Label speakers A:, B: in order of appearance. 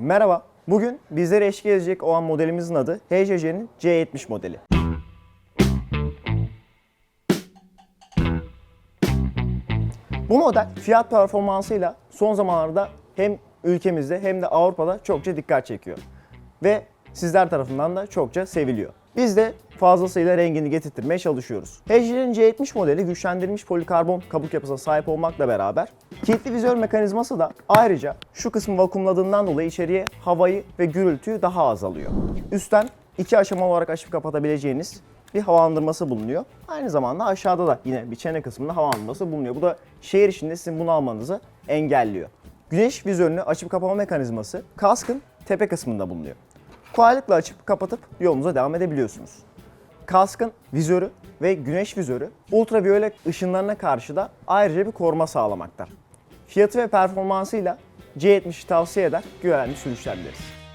A: Merhaba. Bugün bizlere eşlik edecek olan modelimizin adı HCC'nin C70 modeli. Bu model fiyat performansıyla son zamanlarda hem ülkemizde hem de Avrupa'da çokça dikkat çekiyor. Ve sizler tarafından da çokça seviliyor. Biz de fazlasıyla rengini getirtmeye çalışıyoruz. HCC'nin C70 modeli güçlendirilmiş polikarbon kabuk yapısına sahip olmakla beraber kilitli vizör mekanizması da ayrıca şu kısmı vakumladığından dolayı içeriye havayı ve gürültüyü daha az alıyor. Üstten iki aşama olarak açıp kapatabileceğiniz bir havalandırması bulunuyor. Aynı zamanda aşağıda da yine bir çene kısmında havalandırması bulunuyor. Bu da şehir içinde sizin bunu almanızı engelliyor. Güneş vizörünü açıp kapama mekanizması kaskın tepe kısmında bulunuyor. Kolaylıkla açıp kapatıp yolunuza devam edebiliyorsunuz. Kaskın vizörü ve güneş vizörü ultraviyole ışınlarına karşı da ayrıca bir koruma sağlamakta. Fiyatı ve performansıyla C70'i tavsiye eder, güvenli sürüşler dileriz.